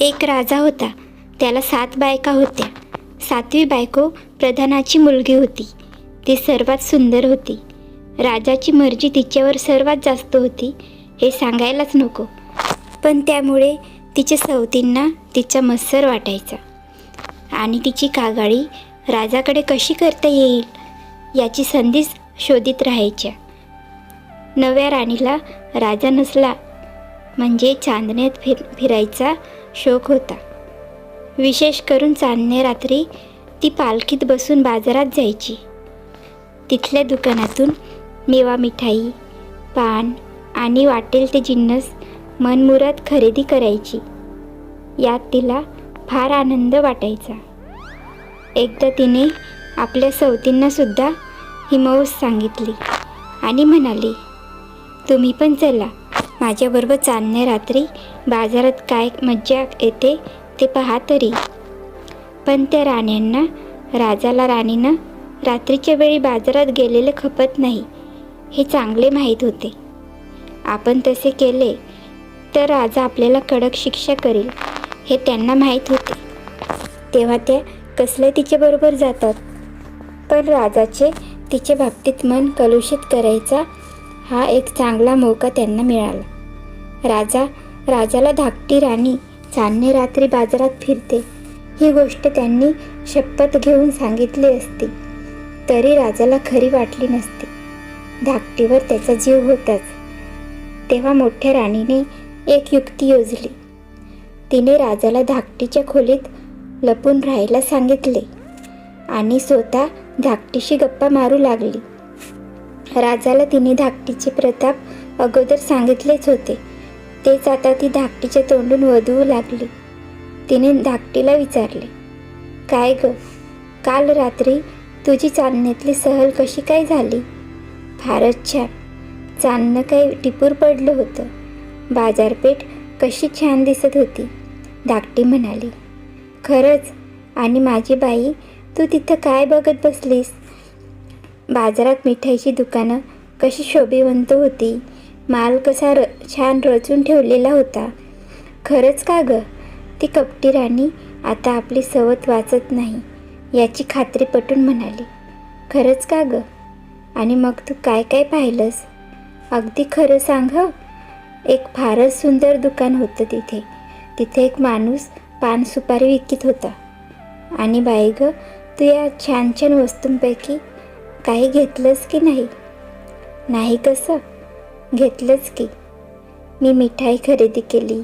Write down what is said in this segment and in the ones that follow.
एक राजा होता. त्याला सात बायका होत्या. सातवी बायको प्रधानाची मुलगी होती. ती सर्वात सुंदर होती. राजाची मर्जी तिच्यावर सर्वात जास्त होती. हे सांगायलाच नको. पण त्यामुळे तिच्या सवतींना तिचा मत्सर वाटायचा. आणि तिची कागाळी राजाकडे कशी करता येईल याची संधीच शोधित राहायच्या. नव्या राणीला राजा नसला म्हणजे चांदण्यात फिर फिरायचा शौक होता. विशेष करून चांदणे रात्री ती पालखीत बसून बाजारात जायची. तिथल्या दुकानातून मेवा मिठाई पान आणि वाटेल ते जिन्नस मनमुराद खरेदी करायची. यात तिला फार आनंद वाटायचा. एकदा तिने आपल्या सवतींनासुद्धा हिमवस सांगितली आणि म्हणाली तुम्ही पण चला माझ्याबरोबर चालणे रात्री बाजारात काय मज्जा येते ते पहा तरी. पण त्या राण्यांना राजाला राणीनं रात्रीच्या वेळी बाजारात गेलेले खपत नाही हे चांगले माहीत होते. आपण तसे केले तर राजा आपल्याला कडक शिक्षा करेल हे त्यांना माहीत होते. तेव्हा त्या कसले तिच्याबरोबर जातात? पण राजाचे तिच्या बाबतीत मन कलुषित करायचा हा एक चांगला मौका त्यांना मिळाला. राजा राजाला धाकटी राणी चांदणे रात्री बाजारात फिरते. ही गोष्ट त्यांनी शपथ घेऊन सांगितली असती. तरी राजाला खरी वाटली नसती. धाकटीवर त्याचा जीव होताच. तेव्हा मोठ्या राणीने एक युक्ती योजली. तिने राजाला धाकटीच्या खोलीत लपून राहायला सांगितले आणि स्वतः धाकटीशी गप्पा मारू लागली. राजाला तिने धाकटीचे प्रताप अगोदर सांगितलेच होते. तेच आता ती धाकटीच्या तोंडून वधू लागली. तिने धाकटीला विचारले काय ग काल रात्री तुझी चांदण्यातली सहल कशी काय झाली? फारच छान. चांदणं काही टिपूर पडलं होतं. बाजारपेठ कशी छान दिसत होती धाकटी म्हणाली. खरंच आणि माझी बाई तू तिथं काय बघत बसलीस? बाजारात मिठाईची दुकानं कशी शोभिवंत होती. माल कसा र छान रचून ठेवलेला होता. खरंच का ग? ती कपटी राणी आता आपली सवत वाचत नाही याची खात्री पटून म्हणाली. खरंच का ग? आणि मग तू काय काय पाहिलंस? अगदी खरं सांग एक फारच सुंदर दुकान होतं तिथे. तिथे एक माणूस पान सुपारी विकत होता. आणि बाई ग तू या छान छान वस्तूंपैकी काही घेतलंस की नाही? नाही कसं? घेतलंच की. मी मिठाई खरेदी केली.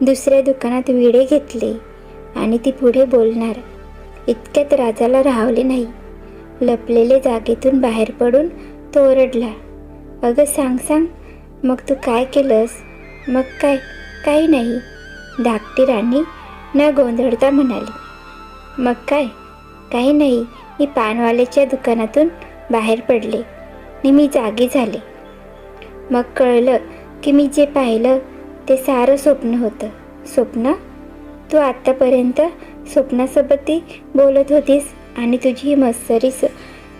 दुसऱ्या दुकानात विडे घेतले आणि ती पुढे बोलणार इतक्यात राजाला राहवले नाही. लपलेले जागेतून बाहेर पडून तो ओरडला अगं सांग सांग मग तू काय केलंस? मग काय काही नाही. धाकटी राणी न गोंधळता म्हणाली मग काय? काही नाही मी पानवाल्याच्या दुकानातून बाहेर पडले. आणि मी जागी झाले. मग कळलं की मी जे पाहिलं ते सारं स्वप्न होतं. स्वप्न? तू आत्तापर्यंत स्वप्नासोबत ती बोलत होतीस आणि तुझी ही मत्सरी स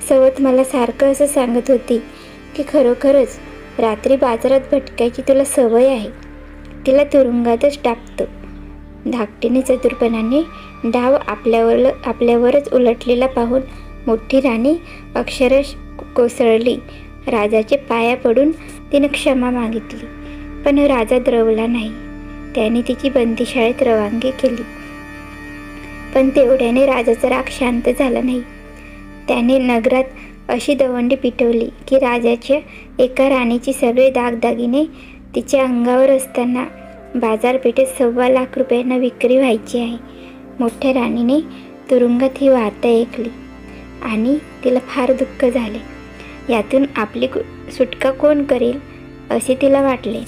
सवत मला सारखं असं सांगत होती की खरोखरच रात्री बाजारात भटकायची तुला सवय आहे. तिला तुरुंगातच टाकतो. धाकटीने चतुरपणाने डाव आपल्यावर आपल्यावरच उलटलेला पाहून मोठी राणी अक्षरश कोसळली. राजाचे पाया पडून तिनं क्षमा मागितली. पण राजा द्रवला नाही. त्याने तिची बंदीशाळेत रवानगी केली. पण तेवढ्याने राजाचा राग शांत झाला नाही. त्याने नगरात अशी दवंडी पिटवली की राजाच्या एका राणीची सगळे दागदागिने तिच्या अंगावर असताना बाजारपेठेत सव्वा लाख रुपयांना विक्री व्हायची आहे. मोठ्या राणीने तुरुंगात ही वार्ता ऐकली आणि तिला फार दुःख झाले. यातून आपली कु- सुटका कोण करेल असे तिला वाटले.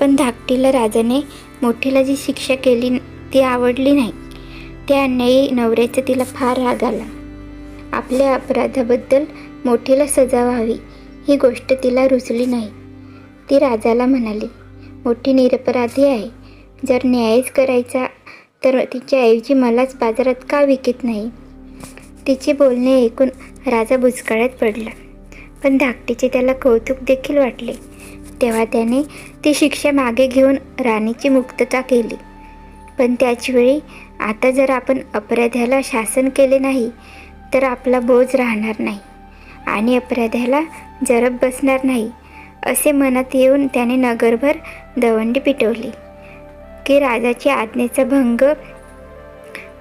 पण धाकटीला राजाने मोठीला जी शिक्षा केली ती आवडली नाही. त्या अन्यायी नवऱ्याचा तिला फार राग आला. आपल्या अपराधाबद्दल मोठीला सजा व्हावी ही गोष्ट तिला रुचली नाही. ती राजाला म्हणाली मोठी निरपराधी आहे. जर न्यायच करायचा तर तिच्याऐवजी मलाच बाजारात का विकत नाही? तिचे बोलणे ऐकून राजा बुचकाळ्यात पडला. पण धाकटीचे त्याला कौतुक देखील वाटले. तेव्हा त्याने ती शिक्षा मागे घेऊन राणीची मुक्तता केली. पण त्याचवेळी आता जर आपण अपराध्याला शासन केले नाही तर आपला बोज राहणार नाही आणि अपराध्याला जरब बसणार नाही असे मनात येऊन त्याने नगरभर दवंडी पिटवली. की राजाची आज्ञेचा भंग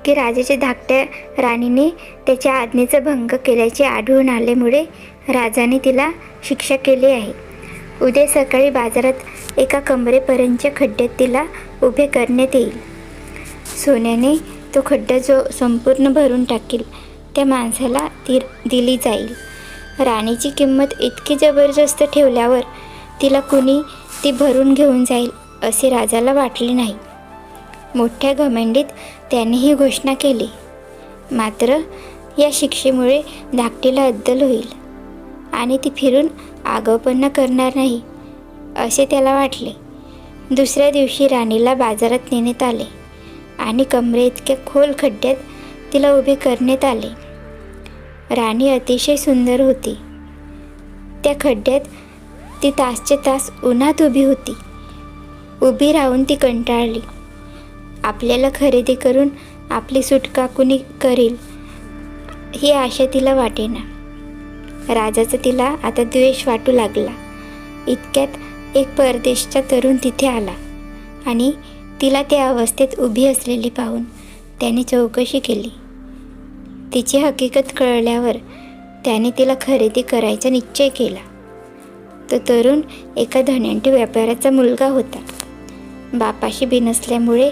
की राजाच्या धाकट्या राणीने त्याच्या आज्ञेचा भंग केल्याचे आढळून आल्यामुळे राजाने तिला शिक्षा केली आहे. उद्या सकाळी बाजारात एका कमरेपर्यंतच्या खड्ड्यात तिला उभे करण्यात येईल. सोन्याने तो खड्डा जो संपूर्ण भरून टाकेल त्या माणसाला ती दिली जाईल. राणीची किंमत इतकी जबरदस्त ठेवल्यावर तिला कुणी ती भरून घेऊन जाईल असे राजाला वाटले नाही. मोठ्या घमेंडीत त्याने ही घोषणा केली. मात्र या शिक्षेमुळे धाकटीला अद्दल होईल. आणि ती फिरून आगाऊपणा करणार नाही असे त्याला वाटले. दुसऱ्या दिवशी राणीला बाजारात नेण्यात आले आणि कमरे इतक्या खोल खड्ड्यात तिला उभे करण्यात आले. राणी अतिशय सुंदर होती. त्या खड्ड्यात ती तासचे तास उन्हात उभी होती. उभी राहून ती कंटाळली. आपल्याला खरेदी करून आपली सुटका कुणी करेल ही आशा तिला वाटेना. राजाचा तिला आता द्वेष वाटू लागला. इतक्यात एक परदेशचा तरुण तिथे आला आणि तिला त्या अवस्थेत उभी असलेली पाहून त्याने चौकशी केली. तिची हकीकत कळल्यावर त्याने तिला खरेदी करायचा निश्चय केला. तो तरुण एका धन्यांटी व्यापाऱ्याचा मुलगा होता. बापाशी बिनसल्यामुळे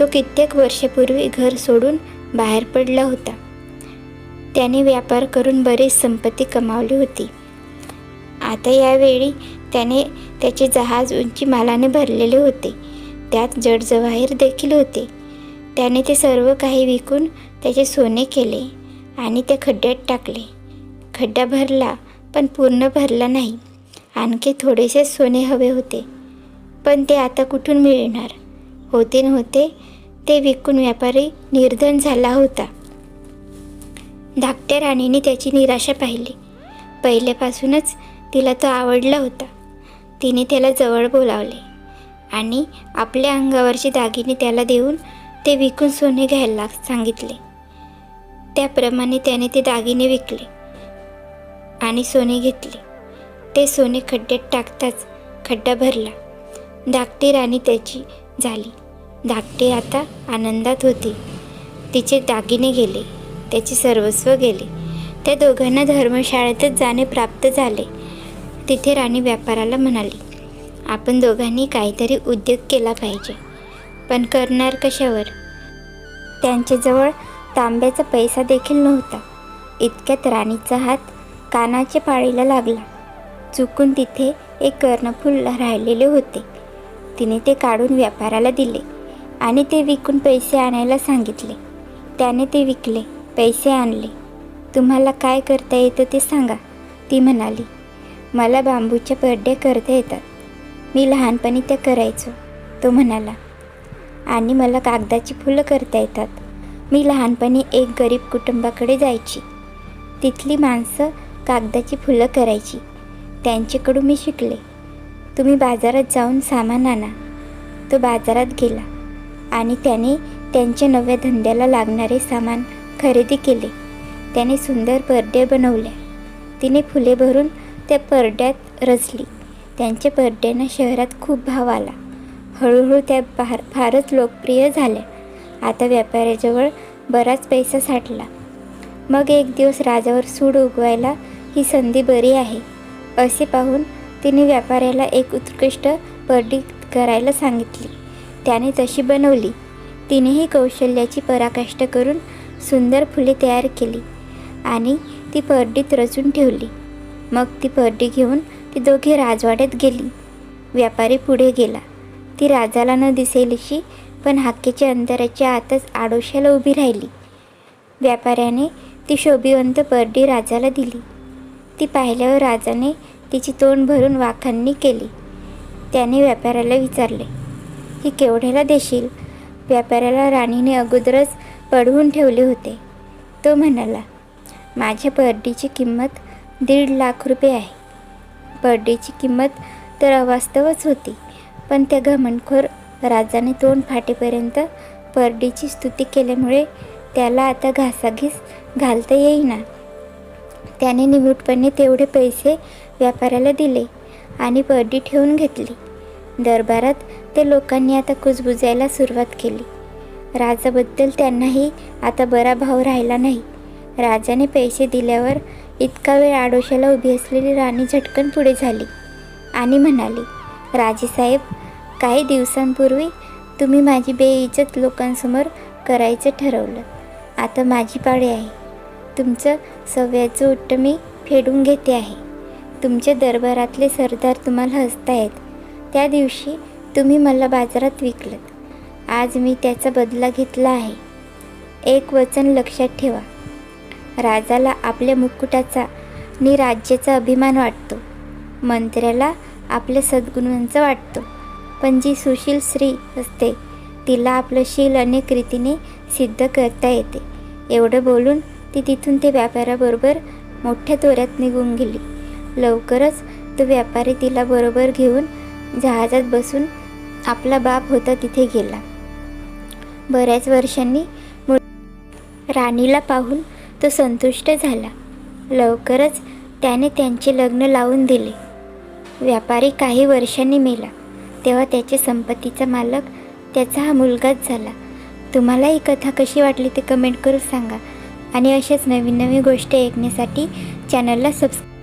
तो कित्येक वर्षापूर्वी घर सोडून बाहेर पडला होता. त्याने व्यापार करून बरीच संपत्ती कमावली होती. आता यावेळी त्याने त्याचे जहाज उंची मालाने भरलेले होते. त्यात जडजवाहीर देखील होते. त्याने ते सर्व काही विकून त्याचे सोने केले आणि त्या खड्ड्यात टाकले. खड्डा भरला पण पूर्ण भरला नाही. आणखी थोडेसे सोने हवे होते. पण ते आता कुठून मिळणार? होते नव्हते ते विकून व्यापारी निर्धन झाला होता. धाकट्या राणीने त्याची निराशा पाहिली. पहिल्यापासूनच तिला तो आवडला होता. तिने त्याला जवळ बोलावले आणि आपल्या अंगावरचे दागिने त्याला देऊन ते विकून सोने घ्यायला सांगितले. त्याप्रमाणे त्याने ते दागिने विकले आणि सोने घेतले. ते सोने खड्ड्यात टाकताच खड्डा भरला. धाकटी राणी त्याची झाली. धाकटी आता आनंदात होती. तिचे दागिने गेले. त्याचे सर्वस्व गेले. त्या दोघांना धर्मशाळेतच जाणे प्राप्त झाले. तिथे राणी व्यापाराला म्हणाली आपण दोघांनी काहीतरी उद्योग केला पाहिजे. पण करणार कशावर? त्यांच्याजवळ तांब्याचा पैसा देखील नव्हता. इतक्यात राणीचा हात कानाच्या पाळीला लागला. चुकून तिथे एक कर्णफूल राहिलेले होते. तिने ते काढून व्यापाराला दिले आणि ते विकून पैसे आणायला सांगितले. त्याने ते विकले. पैसे आणले. तुम्हाला काय करता येतं ते सांगा ती म्हणाली. मला बांबूच्या परड्या करता येतात. मी लहानपणी त्या करायचो तो म्हणाला. आणि मला कागदाची फुलं करता येतात. मी लहानपणी एक गरीब कुटुंबाकडे जायची. तिथली माणसं कागदाची फुलं करायची. त्यांच्याकडून मी शिकले. तुम्ही बाजारात जाऊन सामान आणा. तो बाजारात गेला. आणि त्याने त्यांच्या नव्या धंद्याला लागणारे सामान खरेदी केले. त्याने सुंदर परडे बनवल्या तिने फुले भरून त्या परड्यात रचली. त्यांच्या परड्यांना शहरात खूप भाव आला. हळूहळू त्या फार फारच लोकप्रिय झाल्या. आता व्यापाऱ्याजवळ बराच पैसा साठला. मग एक दिवस राजावर सूड उगवायला ही संधी बरी आहे असे पाहून तिने व्यापाऱ्याला एक उत्कृष्ट परडी करायला सांगितली. त्याने तशी बनवली. तिनेही कौशल्याची पराकाष्ठा करून सुंदर फुले तयार केली आणि ती परडीत रचून ठेवली. मग ती परडी घेऊन ती दोघे राजवाड्यात गेली. व्यापारी पुढे गेला. ती राजाला न दिसेलशी पण हाकेच्या अंतराच्या आतच आडोशाला उभी राहिली. व्यापाऱ्याने ती शोभिवंत परडी राजाला दिली. ती पाहिल्यावर राजाने तिची तोंड भरून वाखांनी केली. त्याने व्यापाऱ्याला विचारले ही केवढ्याला देशील व्यापाऱ्याला राणीने अगोदरच पडवून ठेवले होते. तो म्हणाला माझ्या बर्डीची किंमत दीड लाख रुपये आहे. परडीची किंमत तर अवास्तवच होती पण त्या घमंडखोर राजाने तोंड फाटेपर्यंत परडीची स्तुती केल्यामुळे त्याला आता घासाघीस घालता येईना. त्याने निमूटपणे तेवढे पैसे व्यापाऱ्याला दिले आणि परडी ठेवून घेतली. दरबारात ते लोकांनी आता कुजबुजायला सुरुवात केली. राजाबद्दल त्यांनाही आता बरा भाव राहिला नाही. राजाने पैसे दिल्यावर इतका वेळ आडोशाला उभी असलेली राणी झटकन पुढे झाली आणि म्हणाली राजेसाहेब काही दिवसांपूर्वी तुम्ही माझी बेइज्जत लोकांसमोर करायचं ठरवलं. आता माझी पाळी आहे. तुमचं सव्याचं उट्ट मी फेडून घेते आहे. तुमचे दरबारातले सरदार तुम्हाला हसतायत. त्या दिवशी तुम्ही मला बाजारात विकलत. आज मी त्याचा बदला घेतला आहे. एक वचन लक्षात ठेवा. राजाला आपल्या मुकुटाचा नि राज्याचा अभिमान वाटतो. मंत्र्याला आपल्या सद्गुणांचा वाटतो. पण जी सुशील स्त्री असते तिला आपलं शील अनेक रीतीने सिद्ध करता येते. एवढं बोलून ती तिथून ते व्यापाऱ्याबरोबर मोठ्या तोऱ्यात निघून गेली. लवकरच तो व्यापारी तिला बरोबर घेऊन जहाजात बसून आपला बाप होता तिथे गेला. बऱ्याच वर्षांनी राणीला पाहून तो संतुष्ट झाला. लवकरच त्याने त्यांचे लग्न लावून दिले. व्यापारी काही वर्षांनी मेला. तेव्हा त्याच्या संपत्तीचा मालक त्याचा हा मुलगाच झाला. तुम्हाला ही कथा कशी वाटली ते कमेंट करून सांगा. आणि अशाच नवीन नवीन गोष्टी ऐकण्यासाठी चॅनलला सबस्क्राईब